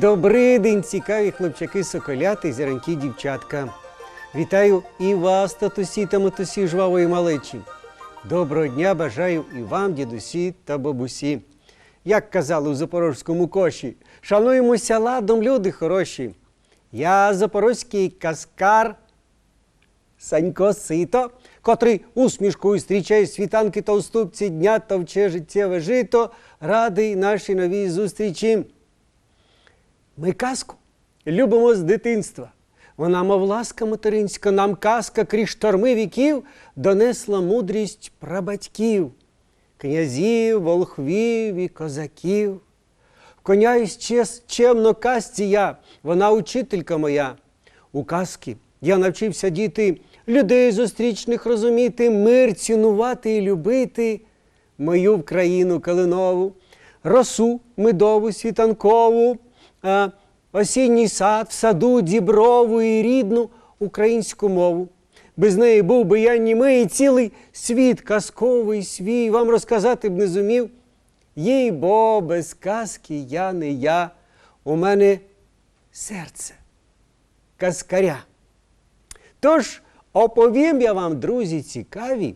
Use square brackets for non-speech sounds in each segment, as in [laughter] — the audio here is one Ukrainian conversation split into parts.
Добрий день, цікаві хлопчаки, соколяти, зіранькі дівчатка. Вітаю і вас, татусі та матусі жвавої малечі. Доброго дня бажаю і вам, дідусі та бабусі. Як казали у запорожському коші, шануємося ладом, люди хороші. Я запорозький каскар Санько Сито, котрий усмішкою зустрічає світанки та уступці дня та вче життєве жито, радий нашій новій зустрічі. Ми казку любимо з дитинства. Вона, мов ласка материнська, нам казка крізь шторми віків донесла мудрість прабатьків, князів, волхвів і козаків. Вконяюсь чес, чемно казці я, вона учителька моя. У казки я навчився діти, людей зустрічних розуміти, мир цінувати і любити, мою в країну калинову, росу медову світанкову, а, осінній сад, в саду діброву і рідну українську мову. Без неї був би я німий, і цілий світ казковий свій вам розказати б не зумів. Їй бо без казки я не я, у мене серце казкаря. Тож оповім я вам, друзі, цікаві,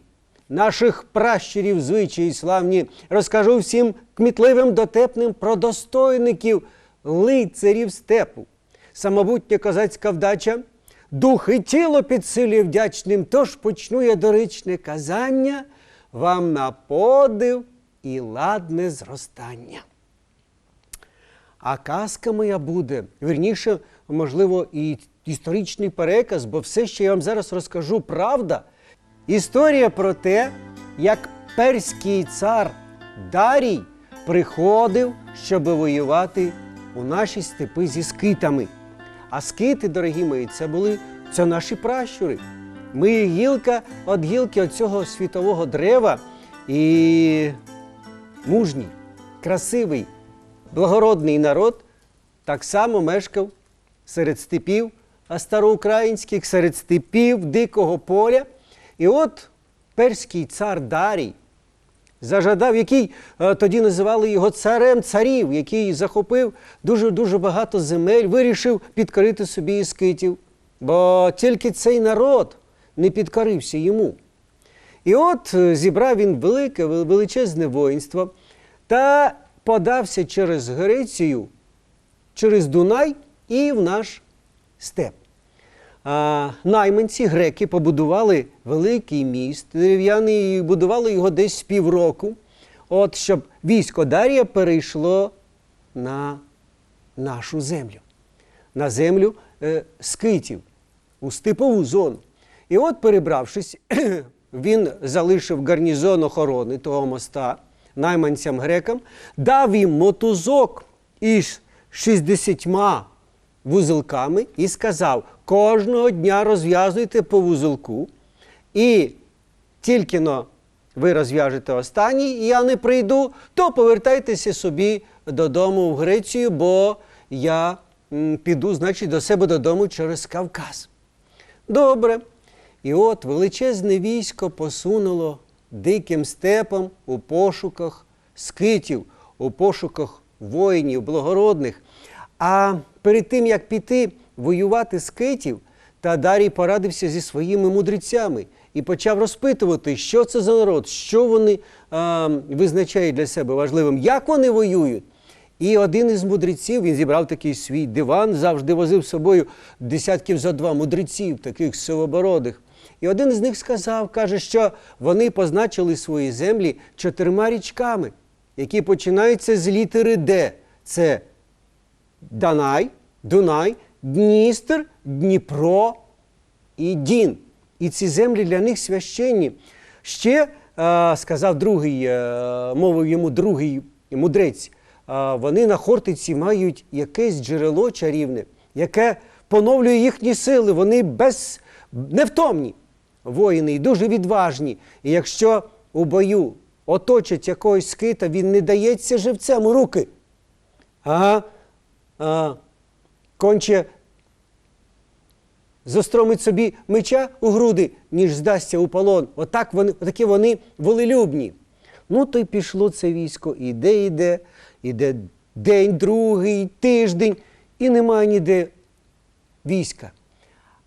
наших пращурів звичаї славні, розкажу всім кмітливим дотепним про достойників лицарів степу. Самобутня козацька вдача, дух і тіло підсилює вдячним, тож почну я доричне казання вам на подив і ладне зростання. А казка моя буде, вірніше, можливо, і історичний переказ, бо все, що я вам зараз розкажу, правда. Історія про те, як перський цар Дарій приходив, щоб воювати у наші степи зі скитами. А скити, дорогі мої, це були це наші пращури. Ми гілка від гілки від цього світового дерева і мужній, красивий, благородний народ так само мешкав серед степів а староукраїнських, серед степів, дикого поля. І от перський цар Дарій зажадав, який е, тоді називали його царем царів, який захопив дуже-дуже багато земель, вирішив підкорити собі і скитів. Бо тільки цей народ не підкорився йому. І от е, зібрав він велике, величезне воїнство та подався через Грецію, через Дунай і в наш степ. Найманці, греки, побудували великий міст дерев'яний будували його десь півроку, от, щоб військо Дарія перейшло на нашу землю, на землю е, скитів, у степову зону. І от, перебравшись, [clears throat] він залишив гарнізон охорони того моста найманцям грекам, дав їм мотузок із 60 вузелками і сказав: кожного дня розв'язуйте по вузелку, і тільки но ви розв'яжете останній, і я не прийду, то повертайтеся собі додому в Грецію, бо я піду, значить, до себе додому через Кавказ. Добре. І от величезне військо посунуло диким степом у пошуках скитів, у пошуках воїнів, благородних. А перед тим, як піти воювати з китів, Тадарій порадився зі своїми мудрецями і почав розпитувати, що це за народ, що вони а, визначають для себе важливим, як вони воюють. І один із мудреців, він зібрав такий свій диван, завжди возив з собою десятків за два мудреців, таких сивобородих. І один з них сказав, каже, що вони позначили свої землі чотирма річками, які починаються з літери Д. Це Данай, Дунай, Дністр, Дніпро і Дін. І ці землі для них священні. Ще, е, сказав другий, е, мовив йому другий мудрець, е, вони на Хортиці мають якесь джерело чарівне, яке поновлює їхні сили. Вони без, невтомні воїни і дуже відважні. І якщо у бою оточать якогось скита, він не дається живцем у руки. А, а конче зостромить собі меча у груди, ніж здасться у полон. Отак вони, отакі вони волелюбні. Ну, то й пішло це військо, іде, іде, іде день, другий, тиждень, і немає ніде війська.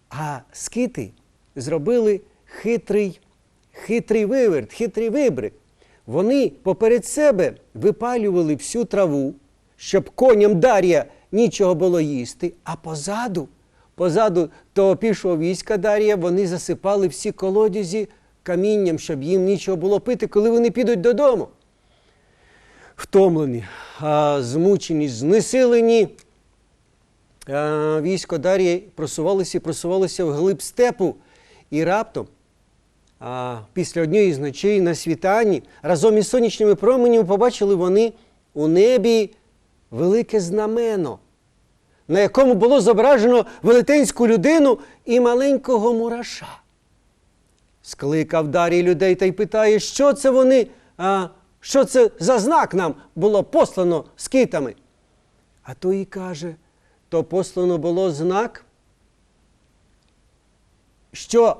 А скити зробили хитрий, хитрий виверт, хитрий вибрик. Вони поперед себе випалювали всю траву, щоб коням Дар'я нічого було їсти, а позаду, позаду того пішого війська Дар'я, вони засипали всі колодязі камінням, щоб їм нічого було пити, коли вони підуть додому. Втомлені, змучені, знесилені. Військо Дар'я просувалося і просувалося вглиб степу. І раптом, після однієї з ночей на світанні, разом із сонячними променями побачили вони у небі велике знамено, на якому було зображено велетенську людину і маленького мураша. Скликав Дарій людей та й питає, що це вони, а, що це за знак нам було послано з китами. А той каже, то послано було знак, що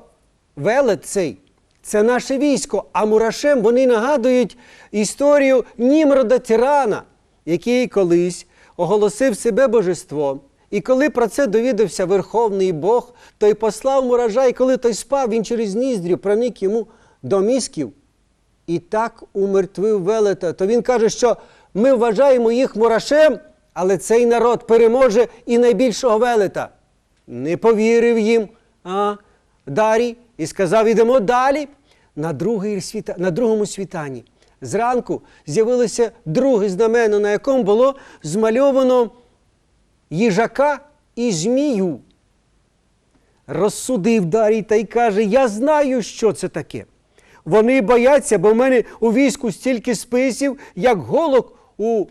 велет цей це наше військо, а мурашем вони нагадують історію Німрода Тирана, який колись оголосив себе божеством. І коли про це довідався Верховний Бог, той послав муража, і коли той спав, він через ніздрю проник йому до мізків і так умертвив велета. То він каже, що ми вважаємо їх мурашем, але цей народ переможе і найбільшого велета. Не повірив їм а, Дарій і сказав: ідемо далі. На, другий світа, на другому світанні зранку з'явилося друге знамено, на якому було змальовано їжака і змію. Розсудив Дарій та й каже: Я знаю, що це таке. Вони бояться, бо в мене у війську стільки списів, як голок у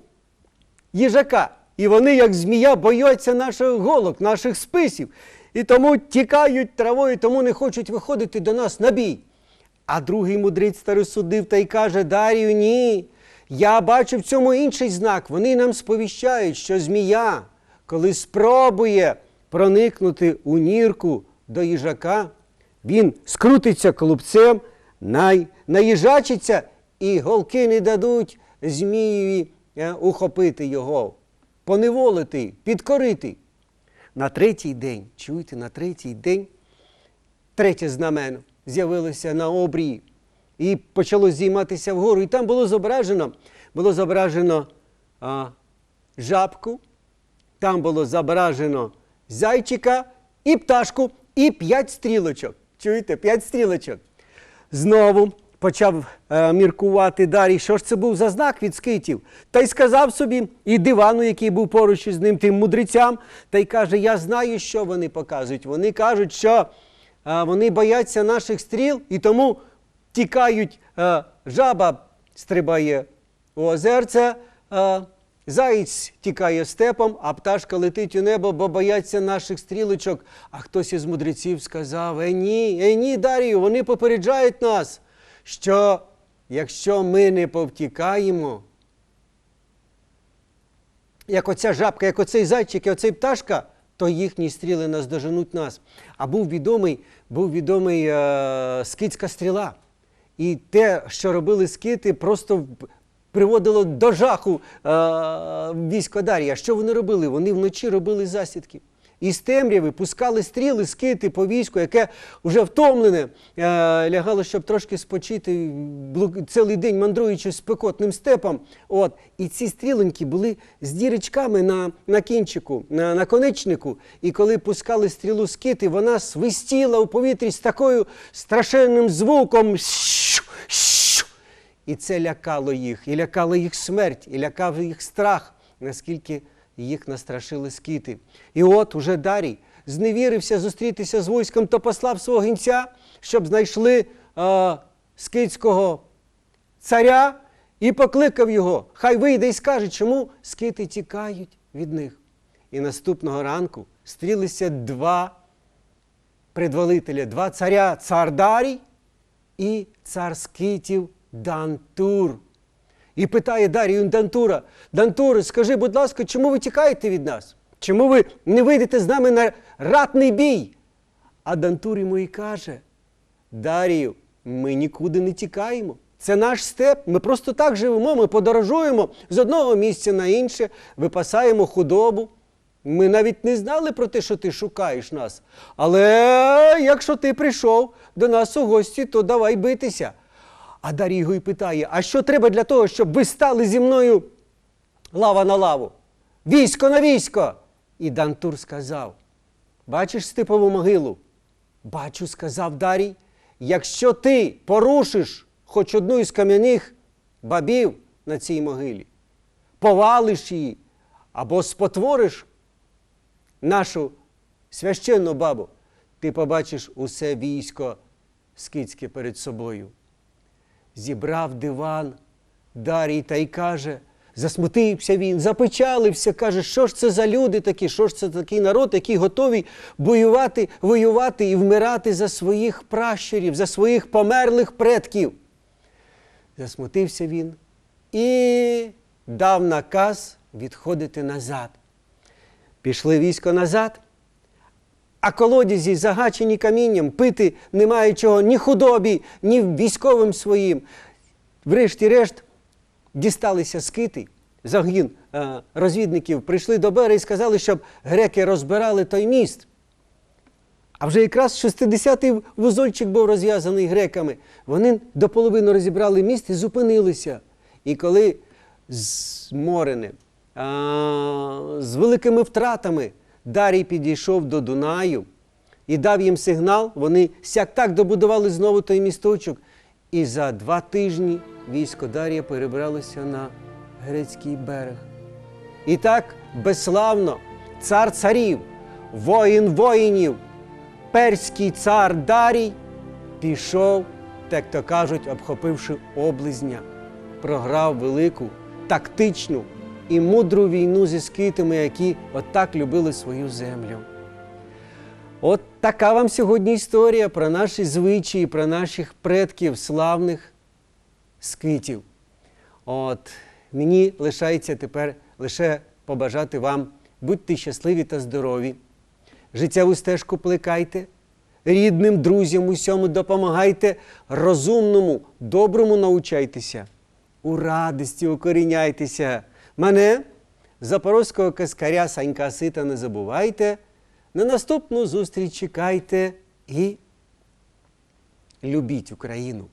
їжака. І вони, як змія, бояться наших голок, наших списів. І тому тікають травою, тому не хочуть виходити до нас на бій. А другий мудрець старосудив та й каже: Дарію, ні. Я бачу в цьому інший знак. Вони нам сповіщають, що змія, коли спробує проникнути у нірку до їжака, він скрутиться колубцем, най, наїжачиться, і голки не дадуть змієві е, ухопити його, поневолити, підкорити. На третій день, чуєте, на третій день третє знамено з'явилося на обрії і почало здійматися вгору. І там було зображено, було зображено а, жабку, там було зображено зайчика і пташку, і п'ять стрілочок. Чуєте, п'ять стрілочок. Знову почав е, міркувати Дарій, що ж це був за знак від скитів. Та й сказав собі, і дивану, який був поруч із ним, тим мудрецям, та й каже: Я знаю, що вони показують. Вони кажуть, що вони бояться наших стріл і тому тікають. Жаба стрибає у озерце, заєць тікає степом, а пташка летить у небо, бо бояться наших стрілочок. А хтось із мудреців сказав: Е, ні, е, ні, Дарію, вони попереджають нас, що якщо ми не повтікаємо, як оця жабка, як оцей зайчик, і оцей пташка, то їхні стріли наздоженуть нас. А був відомий, був відомий е, скитська стріла. І те, що робили скити, просто приводило до жаху е, військо. Що вони робили? Вони вночі робили засідки. Із темряви пускали стріли, скити по війську, яке вже втомлене, е, лягало, щоб трошки спочити, цілий день мандруючи спекотним степом. От. І ці стрілоньки були з дірочками на, на кінчику, на наконечнику. І коли пускали стрілу скити, вона свистіла у повітрі з такою страшенним звуком. І це лякало їх, і лякало їх смерть, і лякав їх страх, наскільки їх настрашили скіти. І от уже Дарій зневірився зустрітися з військом, то послав свого гінця, щоб знайшли е, скитського царя і покликав його. Хай вийде і скаже, чому скити тікають від них. І наступного ранку стрілися два предвалителя, два царя цар Дарій і цар скитів Дантур. І питає Дарію Дантура: Дантур, скажи, будь ласка, чому ви тікаєте від нас? Чому ви не вийдете з нами на ратний бій? А Дантур йому і каже: Дарію, ми нікуди не тікаємо. Це наш степ. Ми просто так живемо. Ми подорожуємо з одного місця на інше, випасаємо худобу. Ми навіть не знали про те, що ти шукаєш нас. Але якщо ти прийшов до нас у гості, то давай битися. А Дарій його й питає: а що треба для того, щоб ви стали зі мною лава на лаву? Військо на військо. І Дантур сказав: Бачиш степову могилу? Бачу, сказав Дарій, якщо ти порушиш хоч одну із кам'яних бабів на цій могилі, повалиш її або спотвориш нашу священну бабу, ти побачиш усе військо скицьке перед собою. Зібрав диван Дарій та й каже, засмутився він, запечалився, каже, що ж це за люди такі, що ж це такий народ, який готовий воювати, воювати і вмирати за своїх пращурів, за своїх померлих предків. Засмутився він і дав наказ відходити назад. Пішли військо назад, а колодязі загачені камінням, пити немає чого ні худобі, ні військовим своїм. Врешті-решт дісталися скити, загін е, розвідників прийшли до берега і сказали, щоб греки розбирали той міст. А вже якраз 60-й вузольчик був розв'язаний греками. Вони до половини розібрали міст і зупинилися. І коли зморене, з великими втратами Дарій підійшов до Дунаю і дав їм сигнал, вони сяк так добудували знову той місточок. І за два тижні військо Дарія перебралося на грецький берег. І так безславно цар царів, воїн воїнів, перський цар Дарій пішов, так то кажуть, обхопивши облизня, програв велику, тактичну і мудру війну зі скитами, які отак любили свою землю. От така вам сьогодні історія про наші звичаї, про наших предків славних скитів. От мені лишається тепер лише побажати вам будьте щасливі та здорові. Життєву стежку плекайте, рідним друзям усьому допомагайте, розумному, доброму научайтеся, у радості укоріняйтеся. Мене, запорозького каскаря Санька Сита, не забувайте. На наступну зустріч чекайте і любіть Україну.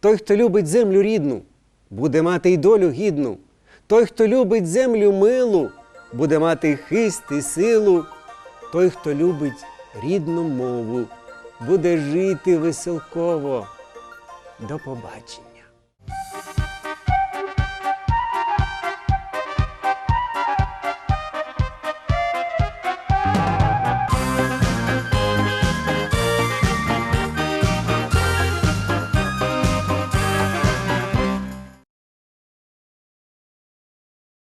Той, хто любить землю рідну, буде мати й долю гідну. Той, хто любить землю милу, буде мати хист і силу. Той, хто любить рідну мову, буде жити веселково. До побачення.